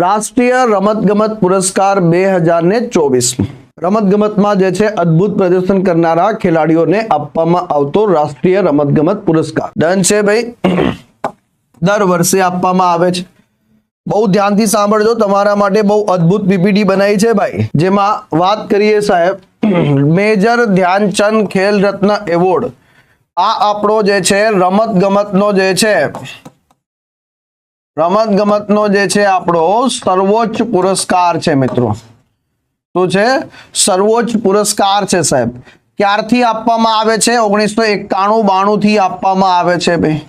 રાષ્ટ્રીય રમતગમત પુરસ્કાર બે હજાર ને ચોવીસ. રમતગમતમાં જે છે, અદ્ભુત પ્રદર્શન કરનારા ખેલાડીઓને આપવામાં આવતો રાષ્ટ્રીય રમતગમત પુરસ્કાર. ડન છે ભાઈ? દર વર્ષે આપવામાં આવે છે. બહુ ધ્યાનથી સાંભળજો, તમારા માટે બહુ અદ્ભુત પીપીટી બનાવી છે ભાઈ. જેમાં વાત કરીએ સાહેબ, મેજર ધ્યાનચંદ ખેલ રત્ન એવોર્ડ. આ આપણો જે છે રમત ગમતનો જે છે રમત ગમતનો જે છે આપણો સર્વોચ્ચ પુરસ્કાર છે મિત્રો. શું છે? સર્વોચ્ચ પુરસ્કાર છે સાહેબ. ક્યારથી આપવામાં આવે છે? ઓગણીસો એકાણું બાણું થી આપવામાં આવે છે ભાઈ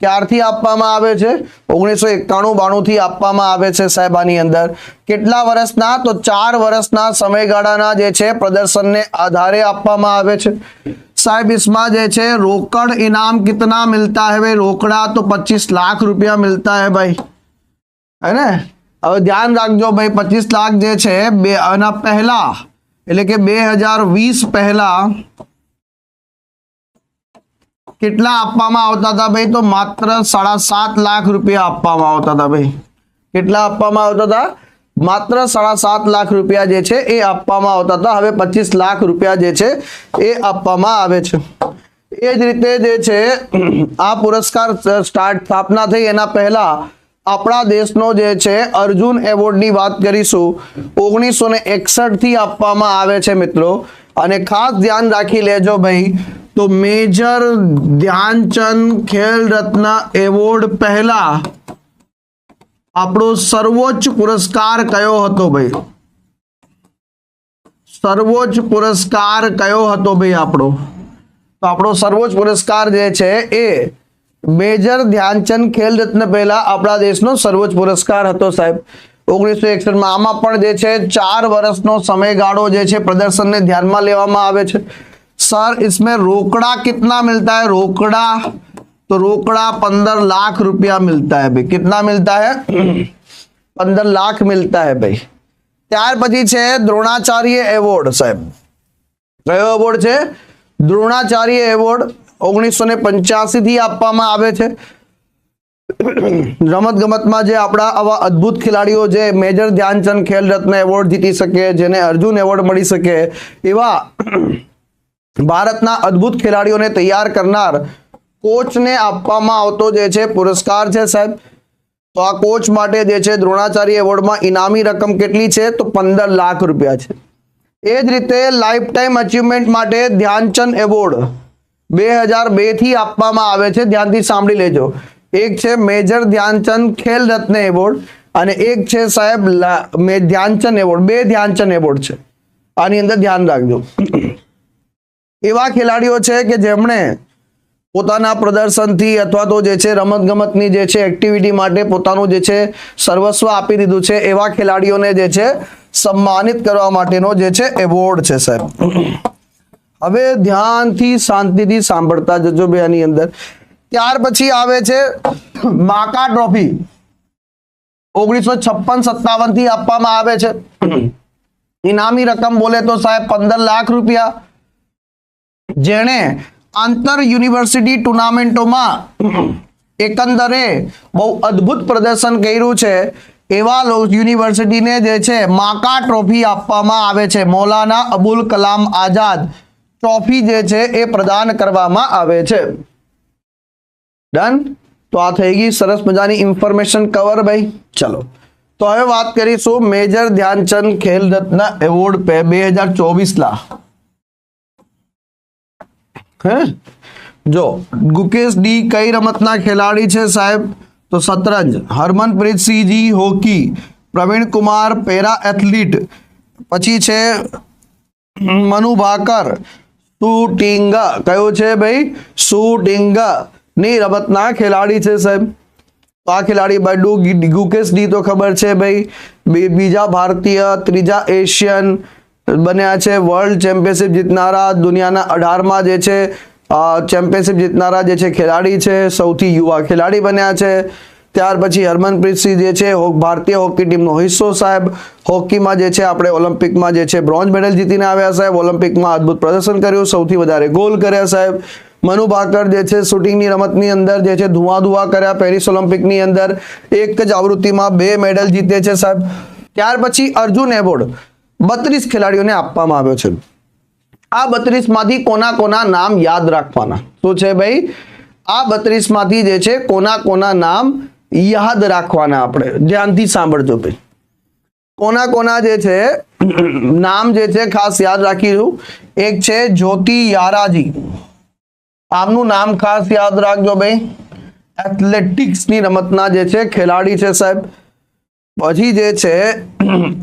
ક્યારથી આપવામાં આવે છે? ઓગણીસો એકાણું બાણું થી આપવામાં આવે છે સાહેબ આની અંદર. કેટલા વર્ષના? તો ચાર વર્ષના સમયગાળાના જે છે પ્રદર્શનને આધારે આપવામાં આવે છે. સાહેબ इसमें જે છે રોકડ ઇનામ કિતના મિલતા है भाई રોકડા તો પચીસ લાખ રૂપિયા મિલતા है ભાઈ હે ને હવે ધ્યાન રાખજો ભાઈ પચીસ લાખ જે છે બે આના પહેલા એટલે કે બે હજાર વીસ પહેલા કેટલા આપવામાં આવતા હતા ભાઈ તો માત્ર સાડા સાત લાખ રૂપિયા આપવામાં આવતા હતા ભાઈ કેટલા આપવામાં આવતા હતા માત્ર સાડા સાત લાખ રૂપિયા જે છે એ આપવામાં આવતા હતા. હવે પચીસ લાખ રૂપિયા જે છે એ આપવામાં આવે છે. એ જ રીતે જે છે, આ પુરસ્કાર સ્ટાર્ટ સ્થાપના થઈ. એના પહેલા આપણા દેશનો જે છે, અર્જુન એવોર્ડની વાત કરીશું. ઓગણીસો ને એકસઠથી આપવામાં આવે છે મિત્રો. અને ખાસ ધ્યાન રાખી લેજો ભાઈ, તો મેજર ધ્યાનચંદ ખેલ રત્ન એવોર્ડ પહેલા આપણો સર્વોચ્ચ પુરસ્કાર કયો હતો ભાઈ? સર્વોચ્ચ પુરસ્કાર કયો હતો ભાઈ આપણો? તો આપણો સર્વોચ્ચ પુરસ્કાર જે છે એ મેજર ધ્યાનચંદ ખેલ રત્ન પહેલા આપણા દેશનો સર્વોચ્ચ પુરસ્કાર હતો સાહેબ. ઓગણીસો એકસઠમાં આમાં પણ જે છે ચાર વર્ષનો સમયગાળો જે છે પ્રદર્શનને ધ્યાનમાં લેવામાં આવે છે. સર, ઇસમે રોકડા કિતના મિલતા રોકડા तो रोकड़ा पंद्रह लाख रुपया मिलता है भाई कितना मिलता है पंद्रह लाख मिलता है भाई ત્યાર પછી છે દ્રોણાચાર્ય એવોર્ડ સાહેબ કયો એવોર્ડ છે દ્રોણાચાર્ય એવોર્ડ ઓગણીસો ને પંચ્યાસી થી આપવામાં આવે છે રમત ગમતમાં જે આપણા આવા અદ્ભુત ખેલાડીઓ જે મેજર ધ્યાનચંદ ખેલ રત્ન એવોર્ડ જીતી શકે જેને અર્જુન એવોર્ડ મળી શકે એવા ભારતના અદ્ભુત ખેલાડીઓને તૈયાર કરનાર કોચને આપવામાં આવતો જે છે પુરસ્કાર છે સાહેબ. તો આ કોચ માટે જે છે દ્રોણાચાર્ય એવોર્ડમાં ઇનામી રકમ કેટલી છે? તો પંદર લાખ રૂપિયા છે. એ જ રીતે લાઈફ ટાઈમ અચીવમેન્ટ માટે ધ્યાનચંદ એવોર્ડ બે હજાર બેથી આપવામાં આવે છે. ધ્યાનથી સાંભળી લેજો. એક છે મેજર ધ્યાનચંદ ખેલ રત્ન એવોર્ડ અને એક છે સાહેબ ધ્યાનચંદ એવોર્ડ. બે ધ્યાનચંદ એવોર્ડ છે. આની અંદર ધ્યાન રાખજો. એવા ખેલાડીઓ છે કે જેમણે પોતાના પ્રદર્શનથી અથવા તો જે છે રમતગમતની જે છે એક્ટિવિટી માટે પોતાનું જે છે સર્વસ્વ આપી દીધું છે એવા ખેલાડીઓને જે છે સન્માનિત કરવા માટેનો જે છે એવોર્ડ છે, સાહેબ. હવે ધ્યાનથી શાંતિથી સાંભળતા જજો બે આની અંદર. ત્યાર પછી આવે છે માકા ટ્રોફી. ઓગણીસો છપ્પન સત્તાવનથી આપવામાં આવે છે. ઇનામી રકમ બોલે તો સાહેબ પંદર લાખ રૂપિયા. જેણે આંતર યુનિવર્સિટી ટુર્નામેન્ટોમાં એકંદરે બહુ અદ્ભુત પ્રદર્શન કર્યું છે. એવા યુનિવર્સિટીને જે છે, માકા ટ્રોફી આપવામાં આવે છે. મૌલાના અબુલ કલામ આઝાદ ટ્રોફી જે છે, એ પ્રદાન કરવામાં આવે છે. ડન? તો આ થઈ ગઈ સરસ મજાની ઇન્ફોર્મેશન કવર ભાઈ. ચલો. તો હવે વાત કરીશું મેજર ધ્યાનચંદ ખેલ રત્ન એવોર્ડ બે હજાર ચોવીસ લા હે? જો, ગુકેશ ડી કઈ રમતના ખેલાડી છે સાહેબ? તો શતરંજ, Harmanpreet Singhji hockey, Praveen Kumar para athlete, પછી છે મનુ ભાકર શૂટિંગ કયો છે ભાઈ? શૂટિંગની રમતના ખેલાડી છે સાહેબ. તો આ ખેલાડી બાડુ ગુકેશ ડી તો ખબર છે ભાઈ. બીજા ભારતીય, ત્રીજા એશિયન બન્યા છે. વર્લ્ડ ચેમ્પિયનશિપ જીતનારા દુનિયાના અઢારમાં જે છે ચેમ્પિયનશિપ જીતનારા જે છે, ખેલાડી છે, સૌથી યુવા ખેલાડી બન્યા છે. ત્યાર પછી હરમનપ્રીત સિંહ જે છે ભારતીય હોકી ટીમનો હિસ્સો સાહેબ. હોકીમાં જે છે, આપણે ઓલિમ્પિકમાં જે છે, બ્રોન્ઝ મેડલ જીતીને આવ્યા સાહેબ. ઓલિમ્પિકમાં અદ્ભુત પ્રદર્શન કર્યું, સૌથી વધારે ગોલ કર્યા સાહેબ. મનુ ભાકર જે છે, શૂટિંગની રમતની અંદર જે છે ધુઆ ધુઆ કર્યા પેરિસ ઓલિમ્પિકની અંદર. એક જ આવૃત્તિમાં બે મેડલ જીતે છે સાહેબ. ત્યાર પછી અર્જુન એવોર્ડ. બત્રીસ ખેલાડીઓને આપવામાં આવ્યો છે. આ બત્રીસમાંથી કોના કોના નામ યાદ રાખવાના? શું છે ભાઈ? આ બત્રીસમાંથી જે છે, કોના કોના નામ યાદ રાખવાના આપણે? ધ્યાનથી સાંભળજો ભાઈ. કોના કોના જે છે, નામ જે છે, ખાસ યાદ રાખીશું એક છે જ્યોતિ યારાજી. આમનું નામ ખાસ યાદ રાખજો ભાઈ. એથ્લેટિક્સની રમતના જે છે, ખેલાડી છે સાહેબ. પછી જે છે,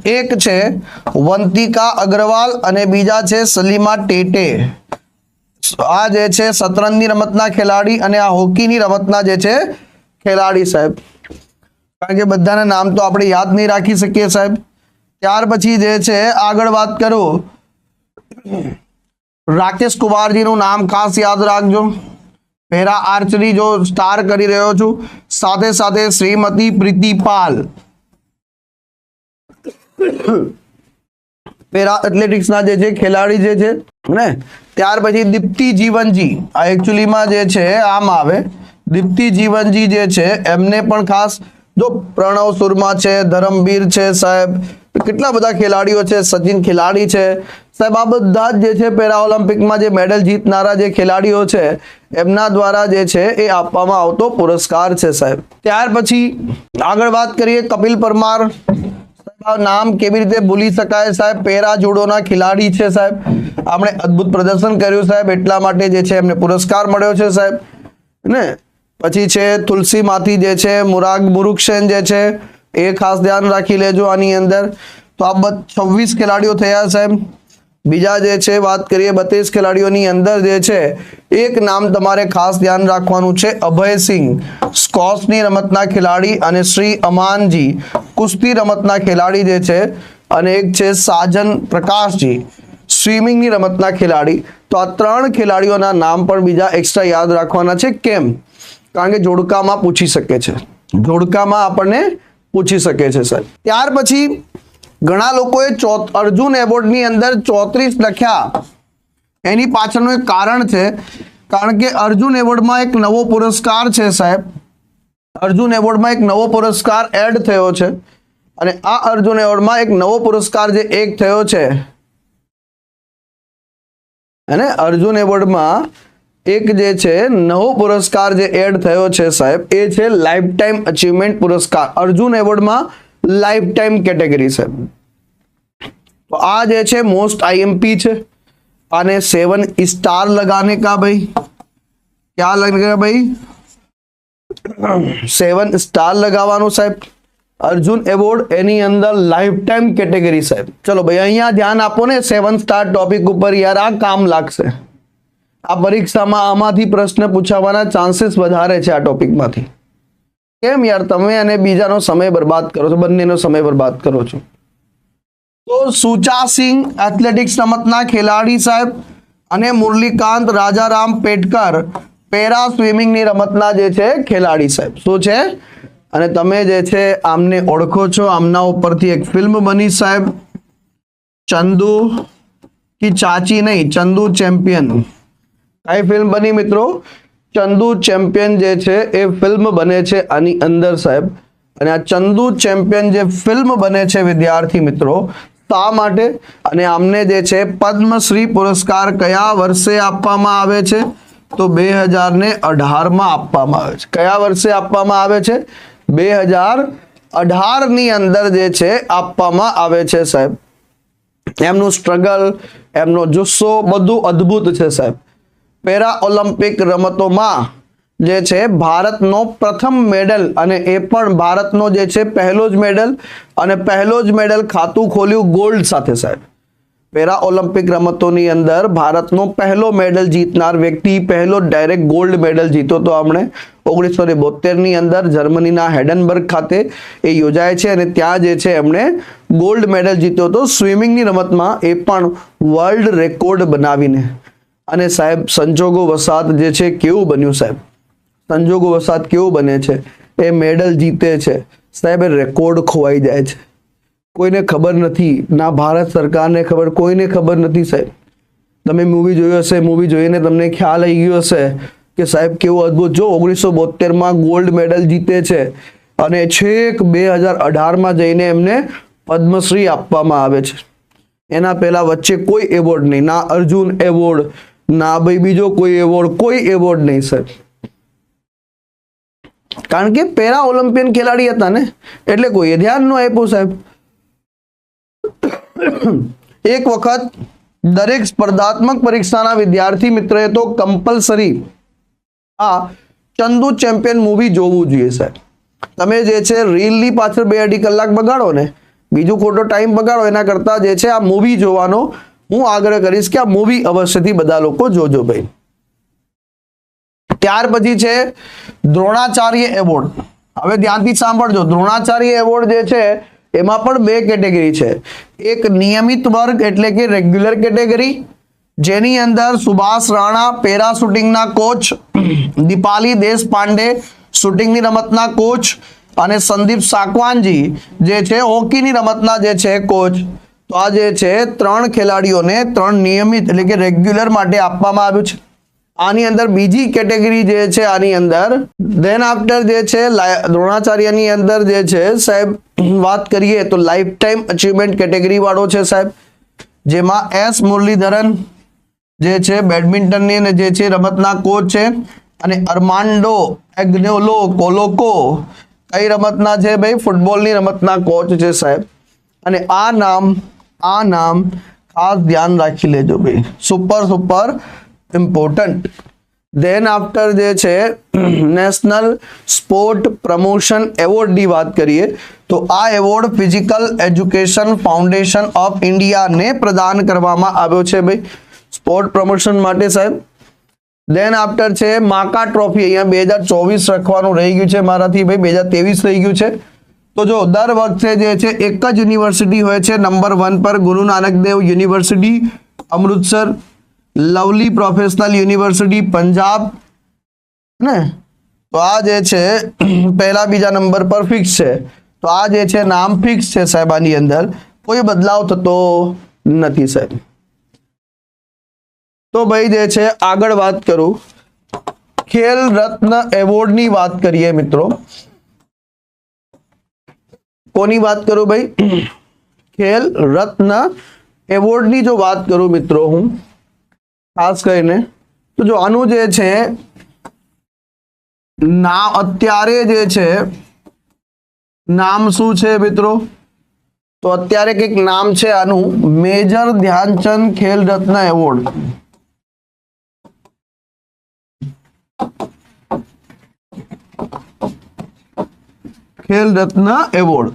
એક છે વંતિકા અગ્રવાલ અને બીજા છે સલીમા ટેટે. આ જે છે શતરંજની રમતના ખેલાડી અને આ હોકીની રમતના જે છે ખેલાડી સાહેબ. કારણ કે બધાના નામ તો આપણે યાદ નહીં રાખી શકીએ સાહેબ. ત્યાર પછી જે છે, આગળ વાત કરું. રાકેશ કુમારજીનું નામ ખાસ યાદ રાખજો. પેરા આર્ચરી જો સ્ટાર કરી રહ્યો છું. સાથે સાથે શ્રીમતી પ્રીતિપાલ પેરા એથ્લેટિક્સના જે છે, ખેલાડી જે છે, ને ત્યાર પછી દીપ્તિ જીવનજી. આ એકચ્યુઅલીમાં જે છે, આમ આવે. દીપ્તિ જીવનજી જે છે, એમને પણ ખાસ જો પ્રણવ સુરમા છે, ધરમવીર છે સાહેબ, કેટલા બધા ખેલાડીઓ છે, સચિન ખેલાડી છે. સાહેબ, આ બધા જ જે છે, પેરા ઓલિમ્પિકમાં જે મેડલ જીતનારા જે ખેલાડીઓ છે, એમના દ્વારા જે છે, એ આપવામાં આવતો પુરસ્કાર છે સાહેબ. ત્યાર પછી આગળ વાત કરીએ કપિલ પરમાર. નામ કેવી રીતે ભૂલી શકાય સાહેબ? પેરા જુડોના ખેલાડી છે સાહેબ. આપણે અદ્ભુત પ્રદર્શન કર્યું સાહેબ. એટલા માટે જે છે એમને પુરસ્કાર મળ્યો છે સાહેબ. ને પછી છે તુલસીમાંથી જે છે, મુરાગ મુરુક્ષેન જે છે, એ ખાસ ધ્યાન રાખી લેજો આની અંદર. તો આ છવ્વીસ ખેલાડીઓ થયા સાહેબ. બીજા જે છે, વાત કરીએ બત્રીસ ખેલાડીઓની અંદર જે છે, એક નામ તમારે ખાસ ધ્યાન રાખવાનું છે અભયસિંહ. સ્કોસની રમતના ખેલાડી અને શ્રી અમાનજી. કુસ્તી રમતના ખેલાડી જે છે, અને એક છે સાજન પ્રકાશજી, સ્વિમિંગની રમતના ખેલાડી. તો આ ત્રણ ખેલાડીઓના નામ પણ બીજા એક્સ્ટ્રા યાદ રાખવાના છે, કેમ? કારણ કે જોડકામાં પૂછી શકે છે. જોડકામાં આપણને પૂછી શકે છે સાહેબ ત્યાર પછી ઘણા લોકોએ અર્જુન એવોર્ડની અંદર ચોત્રીસ લખ્યા. એની પાછળનું એક કારણ છે, કારણ કે અર્જુન એવોર્ડમાં એક નવો પુરસ્કાર છે, સાહેબ. અર્જુન એવોર્ડમાં એક નવો પુરસ્કાર એડ થયો છે. અને આ અર્જુન એવોર્ડમાં એક નવો પુરસ્કાર જે એક થયો છે. અને અર્જુન એવોર્ડમાં એક જે છે, નવો પુરસ્કાર જે એડ થયો છે સાહેબ, એ છે લાઈફ ટાઈમ અચીવમેન્ટ પુરસ્કાર. અર્જુન એવોર્ડમાં લાઈફ ટાઈમ કેટેગરી છે. તો આ જે છે મોસ્ટ આઈએમપી છે. અને સેવન સ્ટાર લગાને કા ભાઈ? ક્યાં લગાને ભાઈ? સેવન સ્ટાર લગાવવાનું સાહેબ. અર્જુન એવોર્ડ એની અંદર લાઈફ ટાઈમ કેટેગરી સાહેબ. ચલો ભાઈ, અહીંયા ધ્યાન આપો ને, સેવન સ્ટાર ટોપિક ઉપર યાર આ કામ લાગશે. આ પરીક્ષામાં આમાંથી પ્રશ્ન પૂછાવાના ચાન્સીસ વધારે છે આ ટોપિકમાંથી કેમ યાર તમે અને બીજાનો સમય બરબાદ કરો છો, બંનેનો સમય બરબાદ કરો છો? તો સુચા સિંહ એથ્લેટિક્સ રમતના ખેલાડી સાહેબ અને મુરલીકાંત રાજારામ પેટકર પેરા સ્વિમિંગની રમતના જે છે ખેલાડી સાહેબ. શું છે? અને તમે જે છે આમને ઓળખો છો, આમના ઉપરથી એક ફિલ્મ બની સાહેબ. ચંદુ કી ચાચી નહીં, ચંદુ ચેમ્પિયન. કઈ ફિલ્મ બની મિત્રો? ચંદુ ચેમ્પિયન જે છે એ ફિલ્મ બને છે આની અંદર સાહેબ. અને આ ચંદુ ચેમ્પિયન જે ફિલ્મ બને છે વિદ્યાર્થી મિત્રો, શા માટે? અને આમને જે છે પદ્મશ્રી પુરસ્કાર કયા વર્ષે આપવામાં આવે છે? તો બે હજાર ને અઢારમાં આપવામાં આવે છે. કયા વર્ષે આપવામાં આવે છે? બે હજાર અઢારની અંદર જે છે, આપવામાં આવે છે સાહેબ. એમનું સ્ટ્રગલ એમનો જુસ્સો બધું અદ્ભુત છે સાહેબ. પેરા ઓલિમ્પિક રમતોમાં જે છે, ભારતનો પ્રથમ મેડલ અને એ પણ ભારતનો જે છે, પહેલો જ મેડલ અને પહેલો જ મેડલ ખાતું ખોલ્યું ગોલ્ડ સાથે સાહેબ. પેરા ઓલિમ્પિક રમતોની અંદર ભારતનો પહેલો મેડલ જીતનાર વ્યક્તિ, પહેલો ડાયરેક્ટ ગોલ્ડ મેડલ જીતો તો આપણે ઓગણીસો ને બોતેરની અંદર જર્મનીના હેડનબર્ગ ખાતે એ યોજાય છે અને ત્યાં જે છે એમણે ગોલ્ડ મેડલ જીત્યો હતો. સ્વિમિંગની રમતમાં એ પણ વર્લ્ડ રેકોર્ડ બનાવીને. અને સાહેબ, સંજોગો વસાત જે છે કેવું બન્યું સાહેબ? સંજોગો વસાત કેવું બને છે? એ મેડલ જીતે છે. સાહેબ રેકોર્ડ ખોવાઈ જાય છે. કોઈને ખબર નથી, ના ભારત સરકારને ખબર, કોઈને ખબર નથી સાહેબ. તમે મૂવી જોયું હશે મૂવી જોઈને તમને ખ્યાલ આવી ગયો હશે કે સાહેબ કેવું અદ્ભુત. જો ઓગણીસો બોતેરમાં ગોલ્ડ મેડલ જીતે છે અને છેક બે હજાર અઢારમાં જઈને એમને પદ્મશ્રી આપવામાં આવે છે. એના પહેલા વચ્ચે કોઈ એવોર્ડ નહીં. ના અર્જુન એવોર્ડ ના ભાઈ બીજો કોઈ એવોર્ડ કોઈ એવોર્ડ નહીં સાહેબ. કારણ કે પેરા ઓલિમ્પિયન ખેલાડી હતા ને. એટલે કોઈએ ધ્યાન ન આપ્યું સાહેબ. એક વખત દરેક સ્પર્ધાત્મક પરીક્ષાના વિદ્યાર્થી મિત્રએ તો કમ્પલસરી આ ચંદુ ચેમ્પિયન મૂવી જોવું જોઈએ, સાહેબ. તમે જે છે રીલની પાછળ બે અઢી કલાક બગાડો ને, બીજું ખોટો ટાઈમ બગાડો, એના કરતાં જે છે આ મૂવી જોવાનો હું આગ્રહ કરીશ કે આ મૂવી અવશ્યથી બધા લોકો જોજો ભાઈ. ત્યાર પછી છે દ્રોણાચાર્ય એવોર્ડ. હવે ધ્યાનથી સાંભળજો, દ્રોણાચાર્ય એવોર્ડ જે છે એમાં પણ બે કેટેગરી છે. એક નિયમિત વર્ગ એટલે કે રેગ્યુલર કેટેગરી, જેની અંદર સુભાષ રાણા પેરા શૂટિંગના કોચ દીપાલી દેશ પાંડે શૂટિંગની રમતના કોચ અને સંદીપ સાકવાનજી જે છે હોકીની રમતના જે છે કોચ તો આ જે છે ત્રણ ખેલાડીઓને ત્રણ નિયમિત એટલે કે રેગ્યુલર માટે આપવામાં આવ્યું છે. આની અંદર બીજી કેટેગરી જે છે આની અંદર ધેન આફ્ટર જે છે દ્રોણાચાર્યની અંદર જે છે, સાહેબ વાત કરીએ તો લાઈફ ટાઈમ અચીવમેન્ટ કેટેગરી વાળો છે સાહેબ, જેમાં એસ મુરલીધરન જે છે બેડમિન્ટનની અને જે છે, રમતના કોચ છે, અને અર્માન્ડો એગ્નેલો કોલોકો કઈ રમતના છે ભાઈ? ફૂટબોલની રમતના કોચ છે સાહેબ. અને આ નામ આ નામ ખાસ ધ્યાન રાખી લેજો ભાઈ. Super super important then after જે છે નેશનલ સ્પોર્ટ પ્રમોશન એવોર્ડની વાત કરીએ, તો આ award physical education foundation of ઇન્ડિયાને પ્રદાન કરવામાં આવ્યો છે ભાઈ. સ્પોર્ટ પ્રમોશન માટે સાહેબ. દેન આફ્ટર છે માકા ટ્રોફી અહીંયા બે હજાર ચોવીસ રખવાનું રહી ગયું છે મારાથી ભાઈ, બે હજાર ત્રેવીસ રહી ગયું છે. તો જો, દર વખતે જે છે, એક જ યુનિવર્સિટી હોય છે નંબર વન પર Guru Nanak Dev University Amritsar Lovely Professional University Punjab, ને? તો આ જે છે, પહેલા બીજા નંબર પર ફિક્સ છે. તો આ જે છે, નામ ફિક્સ છે સાહેબ આની અંદર. કોઈ બદલાવ થતો નથી સાહેબ. તો ભાઈ જે છે, આગળ વાત કરું. ખેલ રત્ન એવોર્ડની વાત કરીએ મિત્રો. કોની વાત કરું ભાઈ? ખેલ રત્ન એવોર્ડની જો વાત કરું મિત્રો હું. ખાસ કરીને, તો જો આનું જે છે, નામ અત્યારે જે છે, નામ શું છે મિત્રો? તો અત્યારે કંઈક નામ છે આનું, major Dhyan Chand Khel Ratna award. Khel Ratna award.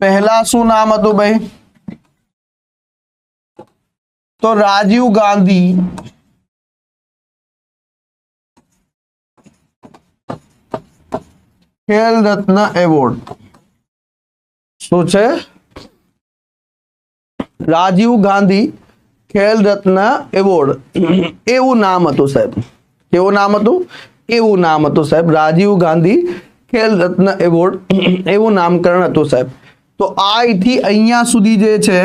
પહેલા શું નામ હતું ભાઈ? તો રાજીવ ગાંધી ખેલ રત્ન એવોર્ડ. શું છે? રાજીવ ગાંધી ખેલ રત્ન એવોર્ડ. એવું નામ હતું સાહેબ. કેવું નામ હતું? એવું નામ હતું સાહેબ. રાજીવ ગાંધી ખેલ રત્ન એવોર્ડ. એવું નામકરણ હતું સાહેબ. તો આ અહીંથી અહીંયા સુધી જે છે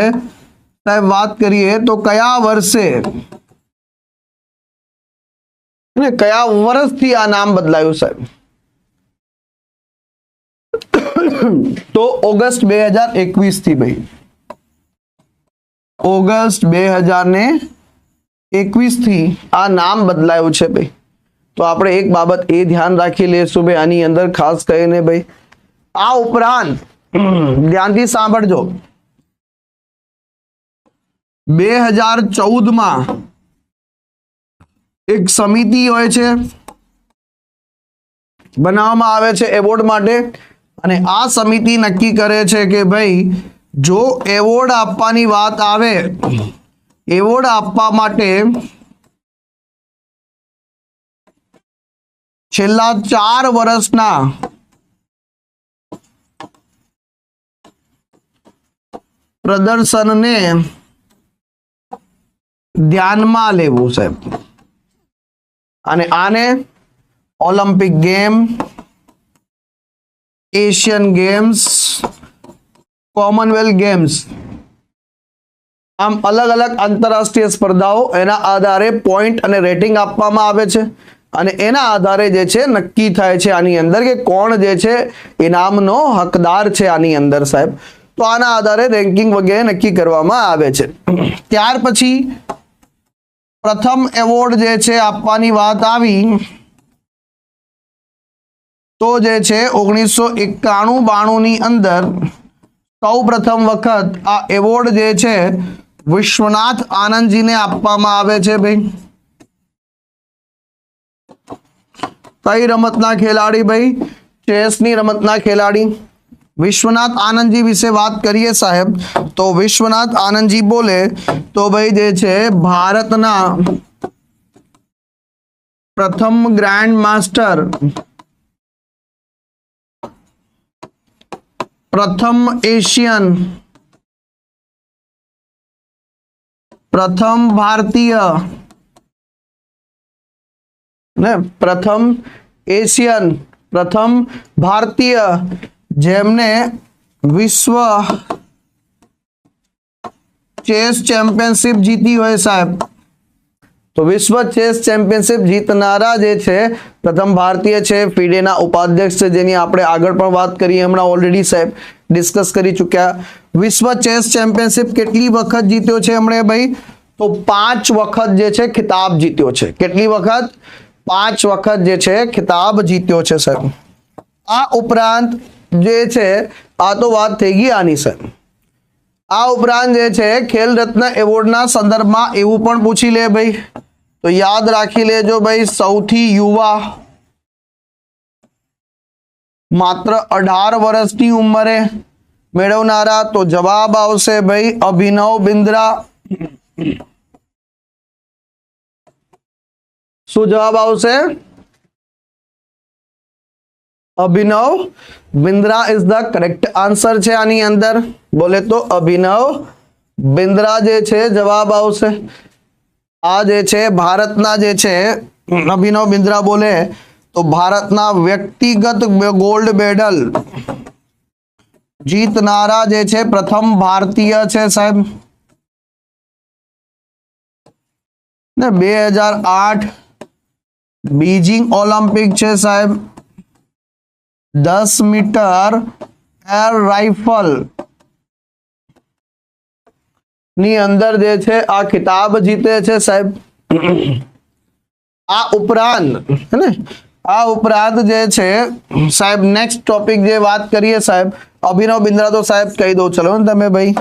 સાહેબ, વાત કરીએ તો કયા વર્ષે? કયા વર્ષથી આ નામ બદલાયું સાહેબ? તો ઓગસ્ટ બે હજાર એકવીસથી ભાઈ. ઓગસ્ટ બે હજાર ને એકવીસથી આ નામ બદલાયું છે ભાઈ. તો આપણે એક બાબત એ ધ્યાન રાખી લેશું ભાઈ, આની અંદર ખાસ કરીને ભાઈ, આ ઉપરાંત, ધ્યાનથી સાંભળજો. બે હજાર ચૌદમાં એક સમિતિ હોય છે, બનાવવામાં આવે છે એવોર્ડ માટે. અને આ સમિતિ નક્કી કરે છે કે ભાઈ, જો એવોર્ડ આપવાની વાત આવે, એવોર્ડ આપવા માટે છેલ્લા ચાર વર્ષના પ્રદર્શનને ધ્યાનમાં લેવું સાહેબ અને આને Olympic game Asian games Commonwealth games આમ અલગ અલગ આંતરરાષ્ટ્રીય સ્પર્ધાઓ એના આધારે પોઈન્ટ અને રેટિંગ આપવામાં આવે છે. અને એના આધારે જે છે નક્કી થાય છે આની અંદર કે કોણ જે છે ઇનામનો હકદાર છે આની અંદર સાહેબ. તો આના આધારે રેન્કિંગ વગેરે નક્કી કરવામાં આવે છે. ત્યાર પછી પ્રથમ એવોર્ડ જે છે આપવાની વાત આવી, તો જે છે ઓગણીસો એકાણું બાણું ની અંદર સૌ પ્રથમ વખત આ એવોર્ડ જે છે વિશ્વનાથ આનંદજીને આપવામાં આવે છે ભાઈ. કઈ રમતના ખેલાડી ભાઈ? ચેસની રમતના ખેલાડી. વિશ્વનાથ આનંદજી વિશે વાત કરીએ સાહેબ તો વિશ્વનાથ આનંદજી બોલે તો ભાઈ જે છે ભારતના પ્રથમ ગ્રાન્ડ માસ્ટર પ્રથમ એશિયન પ્રથમ ભારતીય ને પ્રથમ એશિયન પ્રથમ ભારતીય જેમને વિશ્વ ચેસ ચેમ્પિયનશિપ જીતી હોય સાહેબ. તો વિશ્વ ચેસ ચેમ્પિયનશિપ જીતનારા જે છે, પ્રથમ ભારતીય છે, ફિડેના ઉપાધ્યક્ષ છે, જેની આપણે આગળ પણ વાત કરી હમણાં ઓલરેડી સાહેબ ડિસ્કસ કરી ચૂક્યા. વિશ્વ ચેસ ચેમ્પિયનશિપ કેટલી વખત જીત્યો છે હમણે ભાઈ? તો પાંચ વખત જે છે, ખિતાબ જીત્યો છે. કેટલી વખત? પાંચ વખત જે છે, ખિતાબ જીત્યો છે સાહેબ. આ ઉપરાંત જે છે, આ તો વાત થઈ ગઈ આની સાહેબ આ ઉપરાંત જે છે, ખેલ રત્ન એવોર્ડના સંદર્ભમાં એવું પણ પૂછી લે ભાઈ. તો યાદ રાખી લેજો ભાઈ, સૌથી યુવા માત્ર અઢાર વર્ષની ઉંમરે મેળવનારા તો જવાબ આવશે ભાઈ, અભિનવ બિંદ્રા. શું જવાબ આવશે? Abhinav Bindra is the correct answer છે આની અંદર બોલે તો અભિનવ બિંદ્રા જે છે જવાબ આવશે આ જે છે ભારતના જે છે અભિનવ બિંદ્રા બોલે તો ભારતના વ્યક્તિગત ગોલ્ડ મેડલ જીતનારા જે છે પ્રથમ ભારતીય છે સાહેબ ને બે હજાર આઠ બીજિંગ ઓલિમ્પિક છે સાહેબ દસ મીટર એર રાઇફલ. ની અંદર જે છે, આ ખિતાબ જીતે છે સાહેબ. આ ઉપરાંત, હે આ ઉપરાંત જે છે, સાહેબ નેક્સ્ટ ટોપિક જે વાત કરીએ સાહેબ, અભિનવ બિંદ્રા તો સાહેબ કહી દો ચલો ને તમે ભાઈ.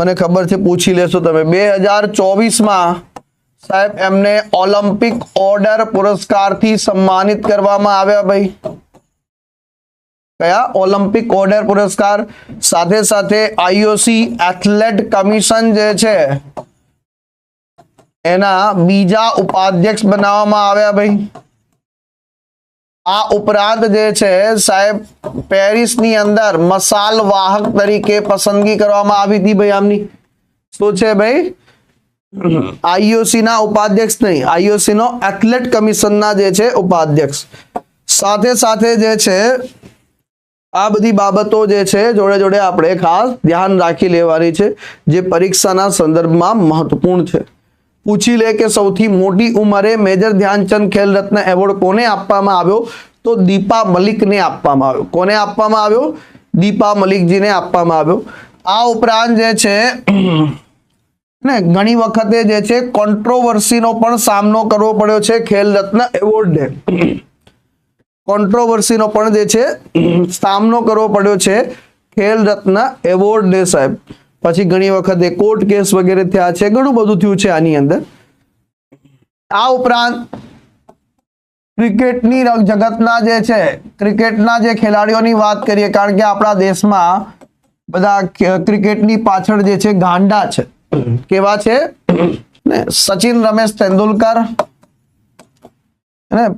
મને ખબર છે, પૂછી લેશો તમે. બે હજાર ચોવીસમાં સાહેબ, એમને ઓલિમ્પિક ઓર્ડર પુરસ્કારથી સન્માનિત કરવામાં આવ્યા ભાઈ. કયા ઓલિમ્પિક ઓર્ડર પુરસ્કાર સાથે સાથે આઈઓસી એથ્લેટ કમિશન જે છે, એના બીજા ઉપાધ્યક્ષ બનાવવામાં આવ્યા ભાઈ? આ ઉપરાંત જે છે, સાહેબ, પેરિસની અંદર મસાલ વાહક તરીકે પસંદગી કરવામાં આવી હતી ભાઈ આમની. શું છે ભાઈ? આઈઓસી ના ઉપાધ્યક્ષ નહીં આઈઓસી નો એથ્લેટ કમિશનના જે છે, ઉપાધ્યક્ષ. સાથે સાથે જે છે આ બધી બાબતો જે છે, જોડે જોડે આપણે ખાસ ધ્યાન રાખી લેવાની છે, જે પરીક્ષાના સંદર્ભમાં મહત્વપૂર્ણ છે. પૂછી લે કે સૌથી મોટી ઉંમરે મેજર ધ્યાનચંદ ખેલ રત્ન એવોર્ડ કોને આપવામાં આવ્યો? તો દીપા મલિકને આપવામાં આવ્યો. કોને આપવામાં આવ્યો? દીપા મલિકજીને આપવામાં આવ્યો. આ ઉપરાંત જે છે, ને ઘણી વખતે જે છે કોન્ટ્રોવર્સીનો પણ સામનો કરવો પડ્યો છે ખેલ રત્ન એવોર્ડને કોન્ટ્રોવર્સીનો પણ જે છે, સામનો કરવો પડ્યો છે ખેલ રત્ન એવોર્ડ ને સાહેબ. પછી ઘણી વખતે કોર્ટ કેસ વગેરે થયા છે, ઘણું બધું થયું છે આની અંદર. આ ઉપરાંત ક્રિકેટની જગતના જે છે, ક્રિકેટના જે ખેલાડીઓની વાત કરીએ, કારણ કે આપણા દેશમાં બધા ક્રિકેટની પાછળ જે છે ગાંડા છે. કેવા છે? સચિન રમેશ તેંડુલકર.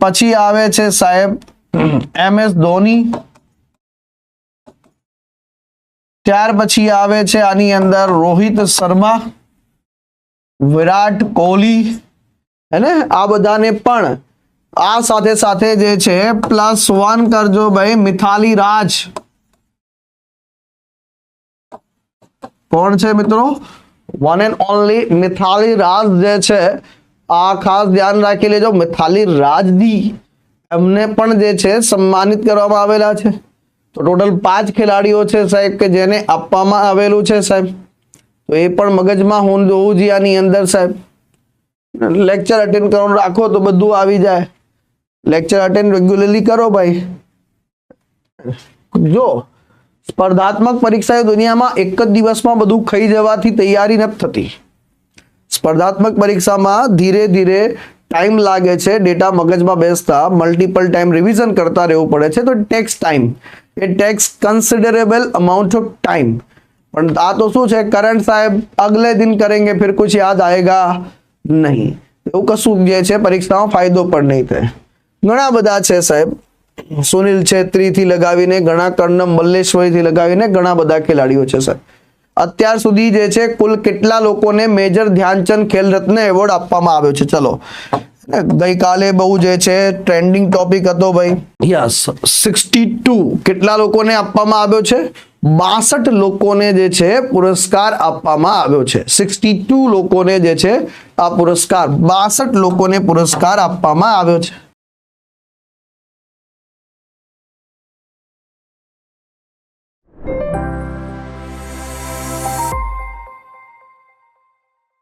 પછી આવે છે સાહેબ એમ એસ ધોની. ત્યાર પછી આવે છે આની અંદર રોહિત શર્મા, વિરાટ કોહલી હે આ બધાને પણ આ સાથે સાથે જે છે પ્લસ વન કરજો ભાઈ, મિથાલી રાજ. કોણ છે મિત્રો? One and only Mithali Raj જે છે, આ ખાસ ધ્યાન રાખી લેજો, મિથાલી રાજદી એમને પણ જે છે સન્માનિત કરવામાં આવેલા છે. તો ટોટલ પાંચ ખેલાડીઓ છે સાહેબ કે જેને આપવામાં આવેલું છે સાહેબ. તો એ પણ મગજમાં હું જોવું જોઈએ આની અંદર સાહેબ. લેક્ચર અટેન્ડ કરવાનું રાખો તો બધું આવી જાય. લેક્ચર અટેન્ડ રેગ્યુલરલી કરો ભાઈ. જો, સ્પર્ધાત્મક પરીક્ષા દુનિયામાં એક જ દિવસમાં બધું ખાઈ જવાથી તૈયારી નથી થતી. સ્પર્ધાત્મક પરીક્ષામાં ધીરે ધીરે ટાઈમ લાગે છે, ડેટા મગજમાં બેસતા મલ્ટિપલ ટાઈમ રિવિઝન કરતા રહેવું પડે છે, તો tax time A takes considerable amount of time પણ આ તો શું છે કરંટ સાહેબ અગલે દિન કરેંગે, ફિર કુછ યાદ આएगा નહીં. એવું કશું જે છે, પરીક્ષામાં ફાયદો પણ નહીં થાય. ઘણા બધા છે સાહેબ. સુનિલ છેત્રીથી લગાવીને ઘણા કર્ણમ મલ્લેશ્વરીથી લગાવીને ઘણા બધા ખેલાડીઓ છે સર અત્યાર સુધી જે છે કુલ કેટલા લોકોને મેજર ધ્યાનચંદ ખેલ રત્ન એવોર્ડ આપવામાં આવ્યો છે? ચલો. ગઈકાલે બહુ જે છે ટ્રેન્ડિંગ ટોપિક હતો ભાઈ. યસ સિક્સટી ટુ કેટલા લોકોને આપવામાં આવ્યો છે? બાસઠ લોકોને જે છે પુરસ્કાર આપવામાં આવ્યો છે. સિક્સટી ટુ લોકોને જે છે આ પુરસ્કાર બાસઠ લોકોને પુરસ્કાર આપવામાં આવ્યો છે.